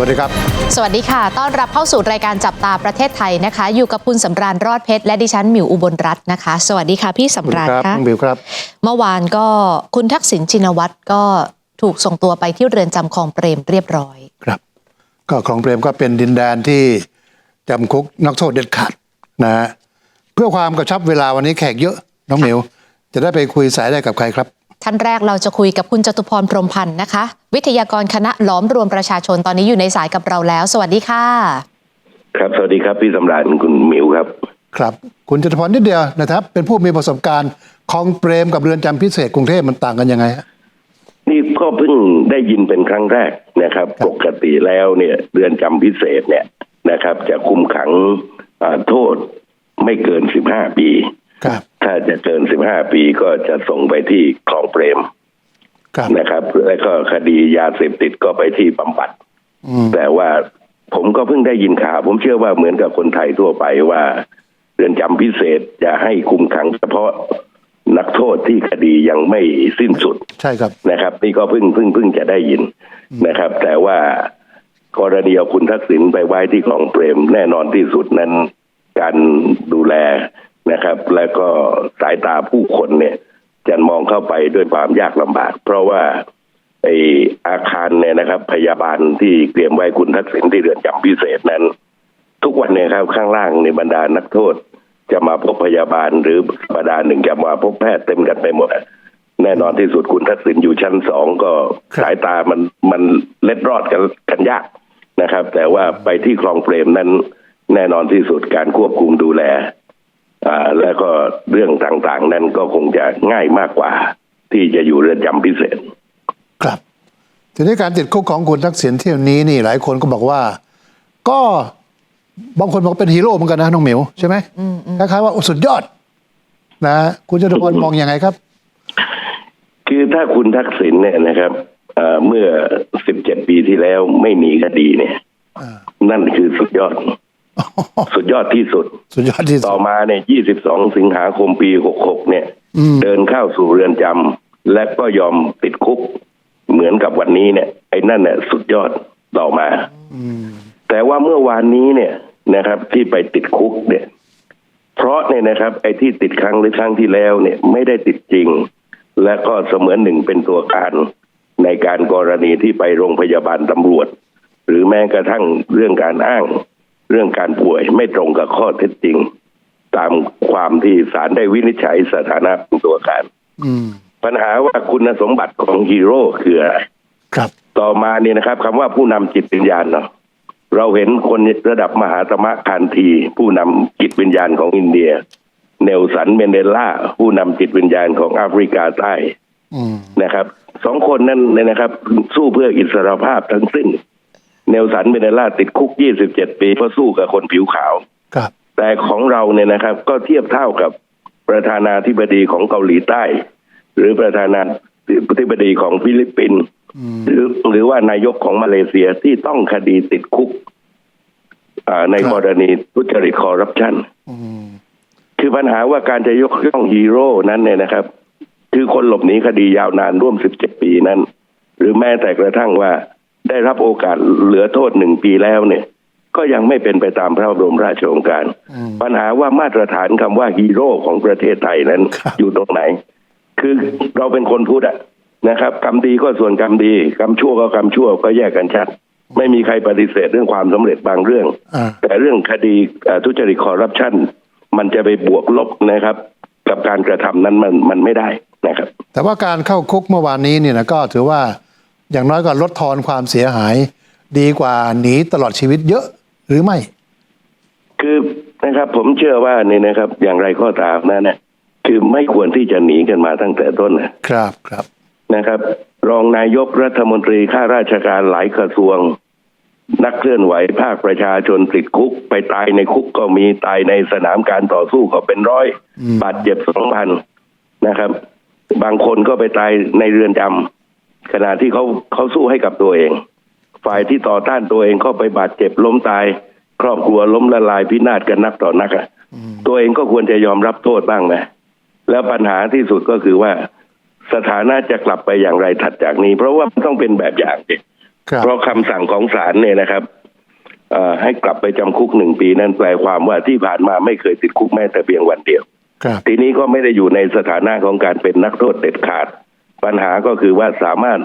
วัสดีครับ สวัสดีค่ะ ต้อนรับเข้าสู่รายการจับตาประเทศไทยนะคะ อยู่กับคุณสำราญรอดเพชรและดิฉันหมิวอุบลรัตน์นะคะ สวัสดีค่ะพี่สำราญครับค่ะน้องบิวครับ เมื่อวานก็คุณทักษิณชินวัตรก็ถูกส่งตัวไปที่เรือนจำคลองเปรมเรียบร้อย ครับ ก็คลองเปรมก็เป็นดินแดนที่จำคุกนักโทษเด็ดขาดนะฮะเพื่อความกระชับเวลาวันนี้แขกเยอะน้องหมิวจะได้ไปคุยสายได้กับใครครับ ท่านแรกเราจะคุยกับคุณจตุพรพรหมพันธ์นะคะ วิทยากรคณะหล้อมรวมประชาชนตอนนี้อยู่ในสายกับเราแล้ว สวัสดีค่ะ ครับสวัสดีครับพี่สำราญคุณหมิวครับ ครับ คุณจตุพรนิดเดียวนะครับ เป็นผู้มีประสบการณ์คลองเปรมกับเรือนจำพิเศษกรุงเทพมันต่างกันยังไงฮะนี่ก็เพิ่งได้ยินเป็นครั้งแรกนะครับครับปกติแล้วเนี่ยเรือนจำพิเศษเนี่ยนะครับ จะคุมขังอ่าโทษไม่เกินสิบห้าปีครับ ถ้าจะเกินสิบห้าปีก็จะส่งไปที่คลองเปรมครับนะครับ แล้วก็คดียาเสพติดก็ไปที่บำบัดอืมแต่ว่าผมก็เพิ่งได้ยินข่าว ผมเชื่อว่าเหมือนกับคนไทยทั่วไปว่าเรือนจำพิเศษจะให้คุมขังเฉพาะนักโทษที่คดียังไม่สิ้นสุด ใช่ครับนะครับ นี่ก็เพิ่งเพิ่งเพิ่งจะได้ยินนะครับ แต่ว่ากรณีเอาคุณทักษิณไปไว้ที่คลองเปรมแน่นอนที่สุดนั้น การดูแล นะครับ แล้วก็สายตาผู้คนเนี่ยจะมองเข้าไปด้วยความยากลำบาก เพราะว่าไออาคารเนี่ยนะครับ พยาบาลที่เตรียมไว้คุณทักษิณที่เรือนจำพิเศษนั้น ทุกวันเนี่ยครับข้างล่างในบรรดานักโทษ จะมาพบพยาบาลหรือบรรดาหนึ่งจะมาพบแพทย์เต็มกันไปหมดอะแน่นอนที่สุดคุณทักษิณอยู่ชั้นสองก็ครับสายตามันมันเล็ดรอดกันกันยากนะครับ แต่ว่าไปที่คลองเปรมนั้น แน่นอนที่สุดการควบคุมดูแลอ่า แล้วก็เรื่องต่างๆ นั้นก็คงจะง่ายมากกว่า ที่จะอยู่เรือนจำพิเศษ ครับทีนี้การติดคุกของคุณทักษิณเที่ยวนี้นี่หลายคนก็บอกว่า ก็บางคนบอกเป็นฮีโร่เหมือนกันนะน้องหมิวใช่ไหมคล้ายๆว่าโอ้สุดยอด นะคุณจตุพรมองยังไงครับ คือถ้าคุณทักษิณเนี่ยนะครับเอ่อเมื่อ17ปีที่แล้วไม่หนีคดีเนี่ยอ่านั่นคือสุดยอด สุดยอดที่สุด สุดยอดที่สุต่อดมาเนี่ย22สิงหาคมปี66เนี่ยอืมเดินเข้าสู่เรือนจำและก็ยอมติดคุก เหมือนกับวันนี้เนี่ย ไอ้นั่นเนี่ยสุดยอดต่อมาอืมแต่ว่าเมื่อวานนี้เนี่ยนะครับ ที่ไปติดคุกเนี่ย เพราะเนี่ยนะครับ ไอ้ที่ติดครั้งหรือครั้งที่แล้วเนี่ย ไม่ได้ติดจริง และก็เสมือนหนึ่งเป็นตัวการในการกรณีที่ไปโรงพยาบาลตำรวจ หรือแม้กระทั่งเรื่องการอ้าง เรื่องการป่วยไม่ตรงกับข้อเท็จจริง ตามความที่ศาลได้วินิจฉัยสถานะเป็นตัวการอืมปัญหาว่าคุณสมบัติของฮีโร่คืออะไรครับต่อมาเนี่ยนะครับคำว่าผู้นำจิตวิญญาณเนาะเราเห็นคนระดับมหาตมะคานทีผู้นำจิตวิญญาณของอินเดีย เนลสันเมนเดลาผู้นำจิตวิญญาณของแอฟริกาใต้อืมนะครับสองคนนั้นเนี่ยนะครับ สู้เพื่ออิสรภาพทั้งสิ้น เนลสันเมนเดลาติดคุก 27 ปีเพราะสู้กับคนผิวขาวครับแต่ของเราเนี่ยนะครับ ก็เทียบเท่ากับประธานาธิบดีของเกาหลีใต้ หรือประธานาธิบดีของฟิลิปปินส์อืมหรือหรือว่านายกของมาเลเซียที่ต้องคดีติดคุกอ่าในครับกรณีทุจริตคอร์รัปชันอืมคือปัญหาว่าการจะยกย่องฮีโร่นั้นเนี่ยนะครับ คือคนหลบหนีคดียาวนานร่วม 17 ปีนั้น หรือแม้แต่กระทั่งว่า ได้รับโอกาสเหลือโทษหนึ่งปีแล้วเนี่ย ก็ยังไม่เป็นไปตามพระบรมราชโองการอืมปัญหาว่ามาตรฐานคำว่าฮีโร่ของประเทศไทยนั้นครับอยู่ตรงไหน คือเราเป็นคนพุทธอะนะครับกรรมดีก็ส่วนกรรมดีกรรมชั่วก็กรรมชั่วก็แยกกันชัด ไม่มีใครปฏิเสธเรื่องความสำเร็จบางเรื่องอ่าแต่เรื่องคดีเอ่อทุจริตคอร์รัปชันมันจะไปบวกลบนะครับ กับการกระทำนั้นมันมันไม่ได้นะครับ แต่ว่าการเข้าคุกเมื่อวานนี้เนี่ยนะก็ถือว่า อย่างน้อยก็ลดทอนความเสียหาย ดีกว่าหนีตลอดชีวิตเยอะหรือไม่ คือนะครับ ผมเชื่อว่านี่นะครับ อย่างไรก็ตามนะเนี่ยคือไม่ควรที่จะหนีกันมาตั้งแต่ต้นนะครับครับนะครับ รองนายกรัฐมนตรีข้าราชการหลายกระทรวง นักเคลื่อนไหวภาคประชาชนติดคุก ไปตายในคุกก็มีตายในสนามการต่อสู้ก็เป็นร้อยอืมบาดเจ็บสองพันนะครับ บางคนก็ไปตายในเรือนจำ ขณะที่เขาเขาสู้ให้กับตัวเอง ฝ่ายที่ต่อต้านตัวเองก็ไปบาดเจ็บล้มตาย ครอบครัวล้มละลายพินาศกันนักต่อนักอะตัวเองก็ควรจะยอมรับโทษบ้างไหมแล้วปัญหาที่สุดก็คือว่าสถานะจะกลับไปอย่างไรถัดจากนี้ เพราะว่ามันต้องเป็นแบบอย่างสิครับเพราะคำสั่งของศาลเนี่ยนะครับเอ่อให้กลับไปจำคุกหนึ่งปีนั่นแปลความว่าที่ผ่านมาไม่เคยติดคุกแม้แต่เพียงวันเดียวครับทีนี้ก็ไม่ได้อยู่ในสถานะของการเป็นนักโทษเด็ดขาด ปัญหาก็คือว่าสามารถ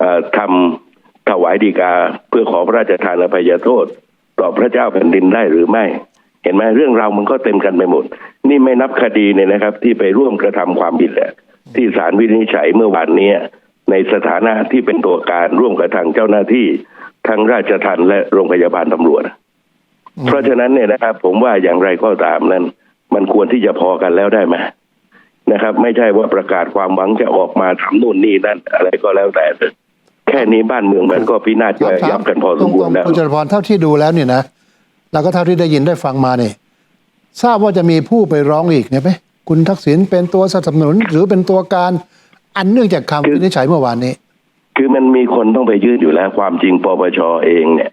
เอ่อทำถวายดีกาเพื่อขอพระราชทานอภัยโทษ ต่อพระเจ้าแผ่นดินได้หรือไม่ เห็นไหมเรื่องราวมันก็เต็มกันไปหมด นี่ไม่นับคดีเนี่ยนะครับ ที่ไปร่วมกระทำความผิดแหละที่ศาลวินิจฉัยเมื่อวานเนี้ยในสถานะที่เป็นตัวการร่วมกับทางเจ้าหน้าที่ทั้งราชทัณฑ์และโรงพยาบาลตำรวจ เพราะฉะนั้นเนี่ยนะครับ ผมว่าอย่างไรก็ตามนั้น มันควรที่จะพอกันแล้วได้ไหม นะครับ ไม่ใช่ว่าประกาศความหวังจะออกมาทำนู่นนี่นั่นอะไรก็แล้วแต่เถอะแค่นี้บ้านเมืองมันก็พินาศย่อยยับกันพอสมควรแล้วคุณจตุพรเท่าที่ดูแล้วเนี่ยนะแล้วก็เท่าที่ได้ยินได้ฟังมาเนี่ยทราบว่าจะมีผู้ไปร้องอีกเนี่ยไหมคุณทักษิณเป็นตัวสนับสนุนหรือเป็นตัวการอันเนื่องจากคำคือวินิจฉัยเมื่อวานนี้ คือมันมีคนต้องไปยื่นอยู่แล้ว ความจริงปปชเองเนี่ย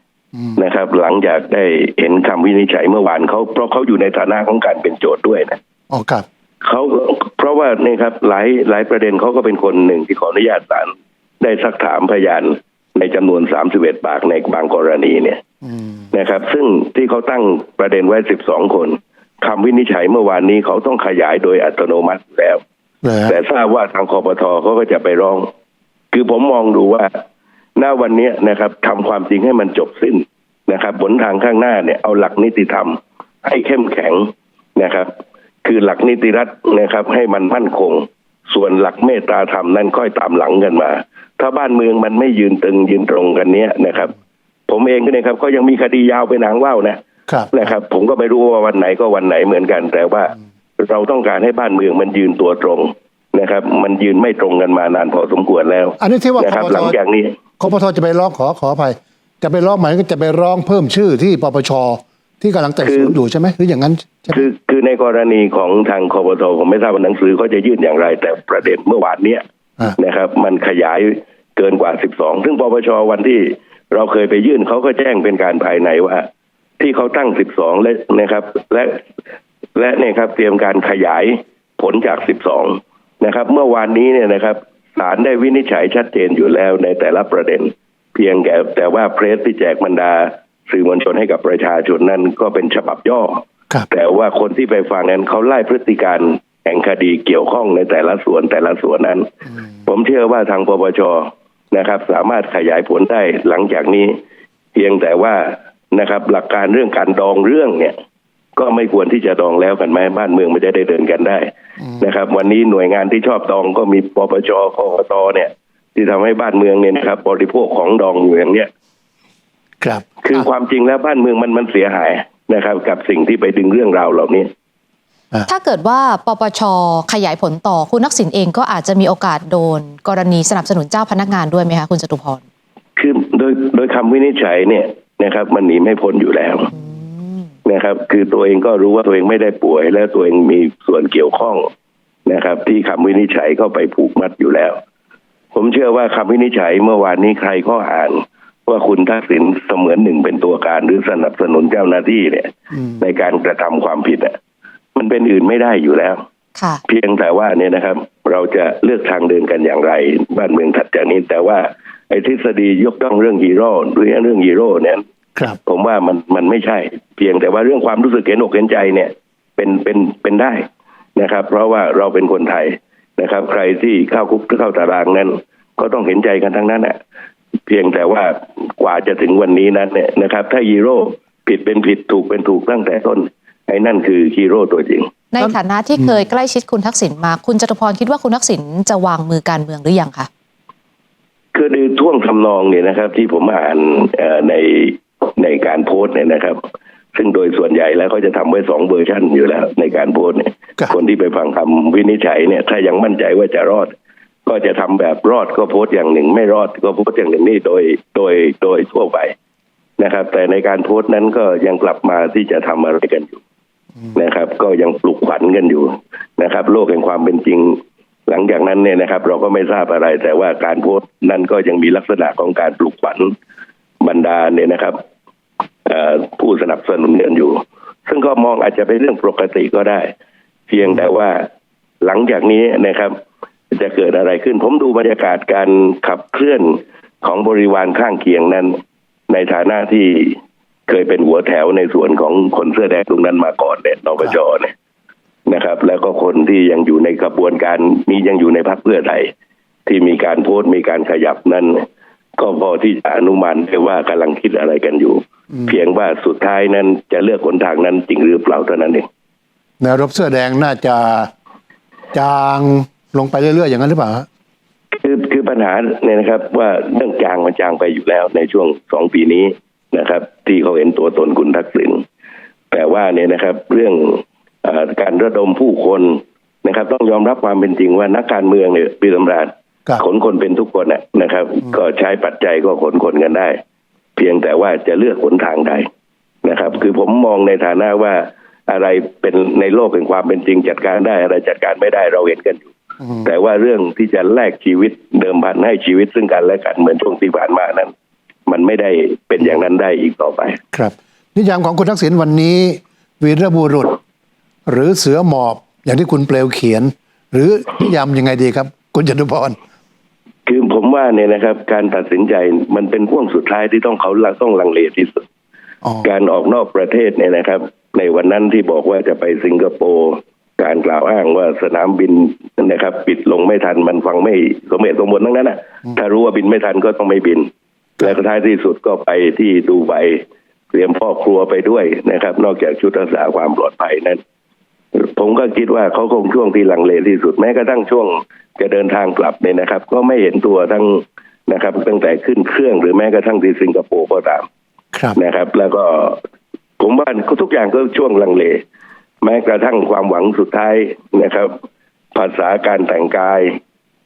นะครับ หลังจากได้เห็นคำวินิจฉัยเมื่อวานเขาเพราะเขาอยู่ในฐานะของการเป็นโจทย์ด้วยนะอ๋อครับ เขาเพราะว่านี่ครับหลายหลายประเด็นเขาก็เป็นคนหนึ่งที่ขออนุญาตศาลได้ซักถามพยานในจำนวน31ปากในบางกรณีเนี่ยอืมนะครับ ซึ่งที่เขาตั้งประเด็นไว้12คนคำวินิจฉัยเมื่อวานนี้เขาต้องขยายโดยอัตโนมัติแล้วเหรอฮะแต่ทราบว่าทางคอปทเขาก็จะไปร้อง คือผมมองดูว่าหน้าวันเนี้ยนะครับทำความจริงให้มันจบสิ้นนะครับผลทางข้างหน้าเนี่ยเอาหลักนิติธรรม ให้เข้มแข็งนะครับ คือหลักนิติรัฐนะครับ ให้มันมั่นคง ส่วนหลักเมตตาธรรมนั่นค่อยตามหลังกันมา ถ้าบ้านเมืองมันไม่ยืนตึงยืนตรงกันเนี้ยนะครับ ผมเองก็เนี่ยครับ ก็ยังมีคดียาวเป็นหางว่าวนะครับนะครับ ผมก็ไม่รู้ว่าวันไหนก็วันไหนเหมือนกัน แต่ว่าเราต้องการให้บ้านเมืองมันยืนตัวตรงนะครับ มันยืนไม่ตรงกันมานานพอสมควรแล้ว อันนี้ที่ว่านะคครับปหลังทจากนี้คปทจะไปร้องขอขออภัยจะไปร้องหมายก็จะไปร้องเพิ่มชื่อที่ปปช ที่กำลังไต่สวนอยู่ใช่ไหมหรืออย่างนั้นใช่ไหมคือคือในกรณีของทางคอปทผมไม่ทราบว่าหนังสือเขาจะยื่นอย่างไร แต่ประเด็นเมื่อวานเนี้ยอ่านะครับ มันขยายเกินกว่า 12 ซึ่งปปชวันที่เราเคยไปยื่นเขาก็แจ้งเป็นการภายในว่า ที่เขาตั้ง 12 และนะครับ และและเนี่ยครับเตรียมการขยายผลจาก 12 นะครับ เมื่อวานนี้เนี่ยนะครับศาลได้วินิจฉัยชัดเจนอยู่แล้วในแต่ละประเด็น เพียงแต่แต่ว่าเพรสที่แจกบรรดา สื่อมวลชนให้กับประชาชนนั้นก็เป็นฉบับย่อครับแต่ว่าคนที่ไปฟังนั้นเขาไล่พฤติการแห่งคดีเกี่ยวข้องในแต่ละส่วนแต่ละส่วนนั้น ผมเชื่อว่าทางปปชนะครับ สามารถขยายผลได้หลังจากนี้ เพียงแต่ว่านะครับ หลักการเรื่องการดองเรื่องเนี่ย ก็ไม่ควรที่จะดองแล้วกันไหมบ้านเมืองไม่ได้ได้เดินกันได้นะครับ วันนี้หน่วยงานที่ชอบดองก็มีปปชกกตเนี่ย ที่ทำให้บ้านเมืองเนี่ยนะครับ บริโภคของดองอยู่อย่างเนี้ย ครับ คือความจริงแล้วบ้านเมืองมันมันเสียหายนะครับ กับสิ่งที่ไปดึงเรื่องราวเหล่านี้ถ้าเกิดว่าปปชขยายผลต่อคุณทักษิณเองก็อาจจะมีโอกาสโดน กรณีสนับสนุนเจ้าพนักงานด้วยไหมคะคุณจตุพรคือโดยโดยคำวินิจฉัยเนี่ยนะครับ มันหนีไม่พ้นอยู่แล้วนะครับ คือตัวเองก็รู้ว่าตัวเองไม่ได้ป่วย และตัวเองมีส่วนเกี่ยวข้องนะครับ ที่คำวินิจฉัยเข้าไปผูกมัดอยู่แล้ว ผมเชื่อว่าคำวินิจฉัยเมื่อวานนี้ใครก็อ่าน ว่าคุณทักษิณเสมือนหนึ่งเป็นตัวการหรือสนับสนุนเจ้าหน้าที่เนี่ยอืมในการกระทำความผิดอะมันเป็นอื่นไม่ได้อยู่แล้วค่ะเพียงแต่ว่าเนี่ยนะครับ เราจะเลือกทางเดินกันอย่างไร บ้านเมืองถัดจากนี้ แต่ว่าไอ้ทฤษฎียกย่องเรื่องฮีโร่หรือเรื่องฮีโร่เนี่ยครับผมว่ามันมันไม่ใช่ เพียงแต่ว่าเรื่องความรู้สึกเห็นอกเห็นใจเนี่ย เป็นเป็นเป็นได้นะครับ เพราะว่าเราเป็นคนไทยนะครับ ใครที่เข้าคุกหรือเข้าตารางนั้น ก็ต้องเห็นใจกันทั้งนั้นแหละ เพียงแต่ว่ากว่าจะถึงวันนี้นั้นเนี่ยนะครับ ถ้าฮีโร่ผิดเป็นผิดถูกเป็นถูกตั้งแต่ต้น ไอ้นั่นคือฮีโร่ตัวจริง ในฐานะที่เคยใกล้ชิดคุณทักษิณมา คุณจตุพรคิดว่าคุณทักษิณจะวางมือการเมืองหรือยังคะคือในท่วงทำนองเนี่ยนะครับ ที่ผมอ่านเอ่อในในการโพสต์เนี่ยนะครับ ซึ่งโดยส่วนใหญ่แล้วเขาจะทำไว้สองเวอร์ชันอยู่แล้ว ในการโพสต์เนี่ยครับคนที่ไปฟังคำวินิจฉัยเนี่ย ถ้ายังมั่นใจว่าจะรอด ก็จะทำแบบรอดก็โพสต์อย่างหนึ่ง ไม่รอดก็โพสต์อย่างหนึ่งนี่โดยโดยโดยทั่วไปนะครับ แต่ในการโพสต์นั้นก็ยังกลับมาที่จะทำอะไรกันอยู่นะครับ ก็ยังปลุกขวัญกันอยู่นะครับ โลกแห่งความเป็นจริง หลังจากนั้นเนี่ยนะครับ เราก็ไม่ทราบอะไร แต่ว่าการโพสต์นั้นก็ยังมีลักษณะของการปลุกขวัญบรรดาเนี่ยนะครับผู้สนับสนุนกันอยู่ ซึ่งก็มองอาจจะเป็นเรื่องปกติก็ได้ เพียงแต่ว่าหลังจากนี้นะครับ จะเกิดอะไรขึ้น ผมดูบรรยากาศการขับเคลื่อนของบริวารข้างเคียงนั้น ในฐานะที่เคยเป็นหัวแถวในส่วนของคนเสื้อแดงตรงนั้นมาก่อนเนี่ยนปจเนี่ยนะครับ แล้วก็คนที่ยังอยู่ในกระบวนการมียังอยู่ในพรรคเพื่อไทยที่มีการโพสต์มีการขยับนั้น ก็พอที่จะอนุมานได้ว่ากำลังคิดอะไรกันอยู่ เพียงว่าสุดท้ายนั้นจะเลือกหนทางนั้นจริงหรือเปล่าเท่านั้นเองแนวรบเสื้อแดงน่าจะจาง ลงไปเรื่อยๆ อย่างนั้นหรือเปล่าฮะคือคือปัญหาเนี่ยนะครับ ว่าเรื่องจางมันจางไปอยู่แล้วในช่วงสองปีนี้นะครับ ที่เขาเห็นตัวตนคุณทักษิณแต่ว่าเนี่ยนะครับ เรื่องเออการระดมผู้คนนะครับ ต้องยอมรับความเป็นจริงว่านักการเมืองเนี่ยปีสำราญครับขนคนเป็นทุกคนน่ะนะครับ ก็ใช้ปัจจัยก็ขนคนกันได้ เพียงแต่ว่าจะเลือกหนทางใดนะครับ คือผมมองในฐานะว่าอะไรเป็นในโลกแห่งความเป็นจริงจัดการได้อะไรจัดการไม่ได้เราเห็นกันอยู่ แต่ว่าเรื่องที่จะแลกชีวิตเดิมพันให้ชีวิตซึ่งกันและกันเหมือนช่วงที่ผ่านมานั้น มันไม่ได้เป็นอย่างนั้นได้อีกต่อไป ครับ นิยามของคุณทักษิณวันนี้ วีรบุรุษ หรือเสือหมอบอย่างที่คุณเปลวเขียน หรือนิยามยังไงดีครับ คุณจตุพรคือผมว่าเนี่ยนะครับ การตัดสินใจมันเป็นห่วงสุดท้ายที่ต้องเขาต้องลังเลที่สุดอ๋อการออกนอกประเทศเนี่ยนะครับ ในวันนั้นที่บอกว่าจะไปสิงคโปร์ การกล่าวอ้างว่าสนามบินนะครับ ปิดลงไม่ทันมันฟังไม่สมเหตุสมผลทั้งนั้นนะถ้ารู้ว่าบินไม่ทันก็ต้องไม่บิน แล้วก็ท้ายที่สุดก็ไปที่ดูไบเตรียมพ่อครัวไปด้วยนะครับ นอกจากชุดรักษาความปลอดภัยนั้น ผมก็คิดว่าเขาคงช่วงที่ลังเลที่สุดแม้กระทั่งช่วงจะเดินทางกลับเนี่ยนะครับ ก็ไม่เห็นตัวทั้งนะครับ ตั้งแต่ขึ้นเครื่องหรือแม้กระทั่งที่สิงคโปร์ก็ตามครับนะครับ แล้วก็ผมว่าทุกอย่างก็ช่วงลังเล แม้กระทั่งความหวังสุดท้ายนะครับ ภาษาการแต่งกาย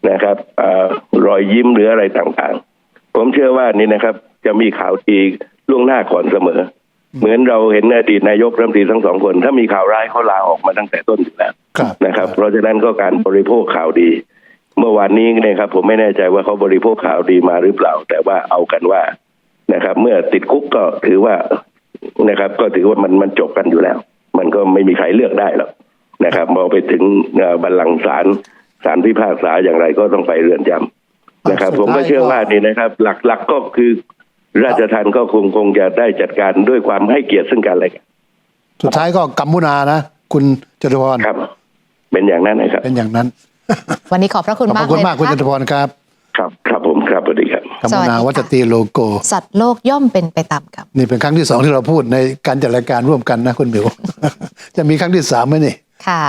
นะครับเออรอยยิ้มหรืออะไรต่างๆ ผมเชื่อว่านี่นะครับ จะมีข่าวดีล่วงหน้าก่อนเสมอ เหมือนเราเห็นอดีตนายกรัฐมนตรีทั้งสองคน ถ้ามีข่าวร้ายเขาลาออกมาตั้งแต่ต้นอยู่แล้วครับนะครับ เพราะฉะนั้นก็การบริโภคข่าวดี เมื่อวานนี้เนี่ยครับ ผมไม่แน่ใจว่าเขาบริโภคข่าวดีมาหรือเปล่า แต่ว่าเอากันว่านะครับ เมื่อติดคุกก็ถือว่านะครับ ก็ถือว่ามันมันจบกันอยู่แล้ว มันก็ไม่มีใครเลือกได้หรอกนะครับมองไปถึงเอ่อบัลลังก์ศาลศาลพิพากษาอย่างไรก็ต้องไปเรือนจำนะครับ ผมก็เชื่อว่านี่นะครับ หลักๆก็คือราชทันก็คงคงจะได้จัดการด้วยความให้เกียรติซึ่งกันและกันสุดท้ายก็กัมมุนานะ คุณจตุพรครับ เป็นอย่างนั้นนะครับ เป็นอย่างนั้น วันนี้ขอบพระคุณขอบมากคุณเลยมากคุณนะจตุคะพรครับ ครับ ครับผมครับสวัสดีครับ กัมสวัมุสดีนาค่ะวัตตีโลโก สัตว์โลกย่อมเป็นไปตามกรรมนี่เป็นครั้งที่สองที่เราพูดในการจัดรายการร่วมกันนะคุณหมิว จะมีครั้งที่สามไหมนี่ ค่ะ